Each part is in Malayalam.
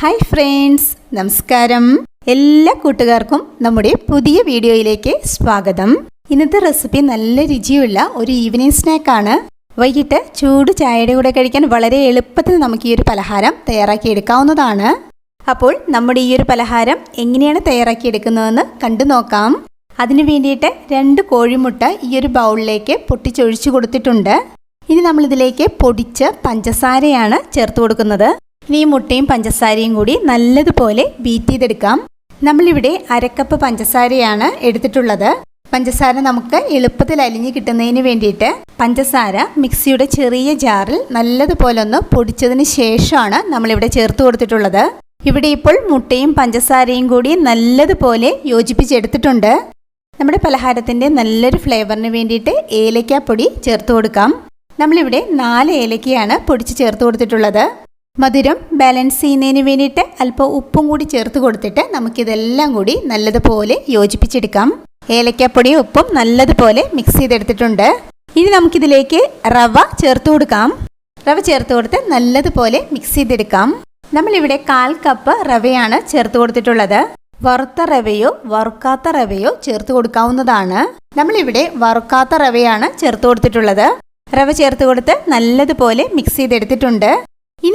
ഹായ് ഫ്രണ്ട്സ് നമസ്കാരം. എല്ലാ കൂട്ടുകാർക്കും നമ്മുടെ പുതിയ വീഡിയോയിലേക്ക് സ്വാഗതം. ഇന്നത്തെ റെസിപ്പി നല്ല രുചിയുള്ള ഒരു ഈവനിങ് സ്നാക്കാണ് വൈകിട്ട് ചൂട് ചായയുടെ കൂടെ കഴിക്കാൻ വളരെ എളുപ്പത്തിൽ നമുക്ക് ഈ ഒരു പലഹാരം തയ്യാറാക്കി എടുക്കാവുന്നതാണ് അപ്പോൾ നമ്മുടെ ഈ ഒരു പലഹാരം എങ്ങനെയാണ് തയ്യാറാക്കി എടുക്കുന്നതെന്ന് കണ്ടു നോക്കാം. അതിനു വേണ്ടിയിട്ട് രണ്ട് കോഴിമുട്ട ഈ ഒരു ബൗളിലേക്ക് പൊട്ടിച്ചൊഴിച്ചു കൊടുത്തിട്ടുണ്ട്. ഇനി നമ്മളിതിലേക്ക് പൊടിച്ച് പഞ്ചസാരയാണ് ചേർത്ത് കൊടുക്കുന്നത്. ഇനി ഈ മുട്ടയും പഞ്ചസാരയും കൂടി നല്ലതുപോലെ ബീറ്റ് ചെയ്തെടുക്കാം. നമ്മളിവിടെ അരക്കപ്പ് പഞ്ചസാരയാണ് എടുത്തിട്ടുള്ളത്. പഞ്ചസാര നമുക്ക് എളുപ്പത്തിൽ അലിഞ്ഞു കിട്ടുന്നതിന് വേണ്ടിയിട്ട് പഞ്ചസാര മിക്സിയുടെ ചെറിയ ജാറിൽ നല്ലതുപോലെ ഒന്ന് പൊടിച്ചതിന് ശേഷമാണ് നമ്മളിവിടെ ചേർത്ത് കൊടുത്തിട്ടുള്ളത്. ഇവിടെ ഇപ്പോൾ മുട്ടയും പഞ്ചസാരയും കൂടി നല്ലതുപോലെ യോജിപ്പിച്ചെടുത്തിട്ടുണ്ട്. നമ്മുടെ പലഹാരത്തിന്റെ നല്ലൊരു ഫ്ലേവറിന് വേണ്ടിയിട്ട് ഏലക്കാപ്പൊടി ചേർത്ത് കൊടുക്കാം. നമ്മളിവിടെ നാല് ഏലക്കയാണ് പൊടിച്ച് ചേർത്ത് കൊടുത്തിട്ടുള്ളത്. മധുരം ബാലൻസ് ചെയ്യുന്നതിന് വേണ്ടിയിട്ട് അല്പം ഉപ്പും കൂടി ചേർത്ത് കൊടുത്തിട്ട് നമുക്കിതെല്ലാം കൂടി നല്ലതുപോലെ യോജിപ്പിച്ചെടുക്കാം. ഏലക്കാപ്പൊടിയും ഉപ്പും നല്ലതുപോലെ മിക്സ് ചെയ്തെടുത്തിട്ടുണ്ട്. ഇനി നമുക്കിതിലേക്ക് റവ ചേർത്ത് കൊടുക്കാം. റവ ചേർത്ത് കൊടുത്ത് നല്ലതുപോലെ മിക്സ് ചെയ്തെടുക്കാം. നമ്മളിവിടെ കാൽ കപ്പ് റവയാണ് ചേർത്ത് കൊടുത്തിട്ടുള്ളത്. വറുത്ത റവയോ വറുക്കാത്ത റവയോ ചേർത്ത് കൊടുക്കാവുന്നതാണ്. നമ്മളിവിടെ വറുക്കാത്ത റവയാണ് ചേർത്ത് കൊടുത്തിട്ടുള്ളത്. റവ ചേർത്ത് കൊടുത്ത് നല്ലതുപോലെ മിക്സ് ചെയ്തെടുത്തിട്ടുണ്ട്.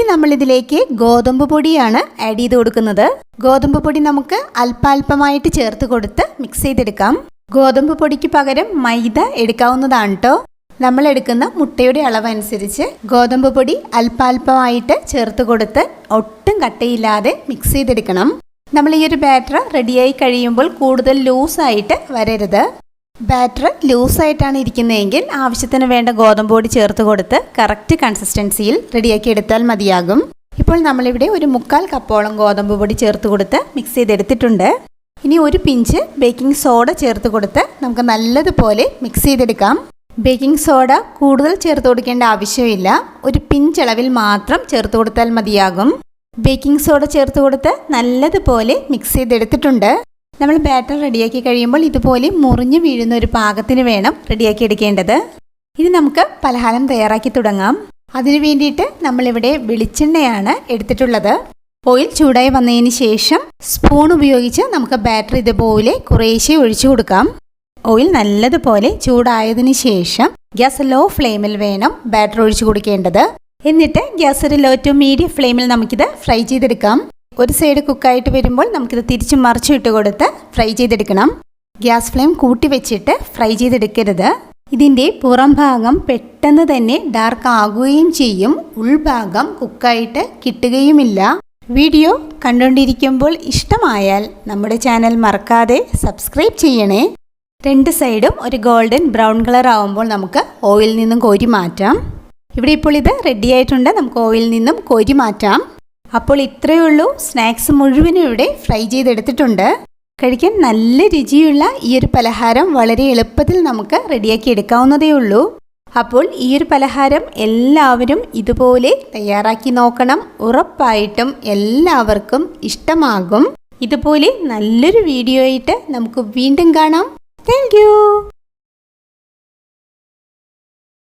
ഇനി നമ്മൾ ഇതിലേക്ക് ഗോതമ്പ് പൊടിയാണ് ആഡ് ചെയ്ത് കൊടുക്കുന്നത്. ഗോതമ്പ് പൊടി നമുക്ക് അല്പാൽപമായിട്ട് ചേർത്ത് കൊടുത്ത് മിക്സ് ചെയ്തെടുക്കാം. ഗോതമ്പ് പൊടിക്ക് പകരം മൈദ എടുക്കാവുന്നതാണ് കേട്ടോ നമ്മൾ എടുക്കുന്ന മുട്ടയുടെ അളവനുസരിച്ച് ഗോതമ്പ് പൊടി അല്പാൽപമായിട്ട് ചേർത്ത് കൊടുത്ത് ഒട്ടും കട്ടയില്ലാതെ മിക്സ് ചെയ്തെടുക്കണം. നമ്മൾ ഈ ഒരു ബാറ്റർ റെഡിയായി കഴിയുമ്പോൾ കൂടുതൽ ലൂസായിട്ട് വരരുത്. ബാറ്റർ ലൂസായിട്ടാണ് ഇരിക്കുന്നതെങ്കിൽ ആവശ്യത്തിന് വേണ്ട ഗോതമ്പ് പൊടി ചേർത്ത് കൊടുത്ത് കറക്റ്റ് കൺസിസ്റ്റൻസിയിൽ റെഡിയാക്കി എടുത്താൽ മതിയാകും. ഇപ്പോൾ നമ്മളിവിടെ ഒരു മുക്കാൽ കപ്പോളം ഗോതമ്പ് പൊടി ചേർത്ത് കൊടുത്ത് മിക്സ് ചെയ്തെടുത്തിട്ടുണ്ട്. ഇനി ഒരു പിഞ്ച് ബേക്കിംഗ് സോഡ ചേർത്ത് കൊടുത്ത് നമുക്ക് നല്ലതുപോലെ മിക്സ് ചെയ്തെടുക്കാം. ബേക്കിംഗ് സോഡ കൂടുതൽ ചേർത്ത് കൊടുക്കേണ്ട ആവശ്യമില്ല. ഒരു പിഞ്ചളവിൽ മാത്രം ചേർത്ത് കൊടുത്താൽ മതിയാകും. ബേക്കിംഗ് സോഡ ചേർത്ത് കൊടുത്ത് നല്ലതുപോലെ മിക്സ് ചെയ്തെടുത്തിട്ടുണ്ട്. നമ്മൾ ബാറ്റർ റെഡിയാക്കി കഴിയുമ്പോൾ ഇതുപോലെ മുറിഞ്ഞു വീഴുന്ന ഒരു പാകത്തിന് വേണം റെഡിയാക്കി എടുക്കേണ്ടത്. ഇനി നമുക്ക് പലഹാരം തയ്യാറാക്കി തുടങ്ങാം. അതിനു വേണ്ടിയിട്ട് നമ്മളിവിടെ വെളിച്ചെണ്ണയാണ് എടുത്തിട്ടുള്ളത്. ഓയിൽ ചൂടായി വന്നതിന് ശേഷം സ്പൂൺ ഉപയോഗിച്ച് നമുക്ക് ബാറ്റർ ഇതുപോലെ കുറേശ്ശെ ഒഴിച്ചു കൊടുക്കാം. ഓയിൽ നല്ലതുപോലെ ചൂടായതിന് ശേഷം ഗ്യാസ് ലോ ഫ്ലെയിമിൽ വേണം ബാറ്റർ ഒഴിച്ചു കൊടുക്കേണ്ടത്. എന്നിട്ട് ഗ്യാസ് ഒരു ലോ ടു മീഡിയം ഫ്ലെയിമിൽ നമുക്കിത് ഫ്രൈ ചെയ്തെടുക്കാം. ഒരു സൈഡ് കുക്കായിട്ട് വരുമ്പോൾ നമുക്കിത് തിരിച്ച് മറിച്ചു ഇട്ട് കൊടുത്ത് ഫ്രൈ ചെയ്തെടുക്കണം. ഗ്യാസ് ഫ്ലെയിം കൂട്ടി വെച്ചിട്ട് ഫ്രൈ ചെയ്തെടുക്കരുത്. ഇതിന്റെ പുറം ഭാഗം പെട്ടെന്ന് തന്നെ ഡാർക്ക് ആകുകയും ചെയ്യും. ഉൾഭാഗം കുക്കായിട്ട് കിട്ടുകയുമില്ല. വീഡിയോ കണ്ടുകൊണ്ടിരിക്കുമ്പോൾ ഇഷ്ടമായാൽ നമ്മുടെ ചാനൽ മറക്കാതെ സബ്സ്ക്രൈബ് ചെയ്യണേ. രണ്ട് സൈഡും ഒരു ഗോൾഡൻ ബ്രൗൺ കളർ ആവുമ്പോൾ നമുക്ക് ഓയിൽ നിന്നും കോരി മാറ്റാം. ഇവിടെ ഇപ്പോൾ ഇത് റെഡി ആയിട്ടുണ്ട്. നമുക്ക് ഓയിൽ നിന്നും കോരി മാറ്റാം. അപ്പോൾ ഇത്രയേ ഉള്ളൂ. സ്നാക്സ് മുഴുവനും ഇവിടെ ഫ്രൈ ചെയ്തെടുത്തിട്ടുണ്ട്. കഴിക്കാൻ നല്ല രുചിയുള്ള ഈ ഒരു പലഹാരം വളരെ എളുപ്പത്തിൽ നമുക്ക് റെഡിയാക്കി എടുക്കാവുന്നതേ ഉള്ളൂ. അപ്പോൾ ഈ ഒരു പലഹാരം എല്ലാവരും ഇതുപോലെ തയ്യാറാക്കി നോക്കണം. ഉറപ്പായിട്ടും എല്ലാവർക്കും ഇഷ്ടമാകും. ഇതുപോലെ നല്ലൊരു വീഡിയോ ആയിട്ട് നമുക്ക് വീണ്ടും കാണാം. താങ്ക്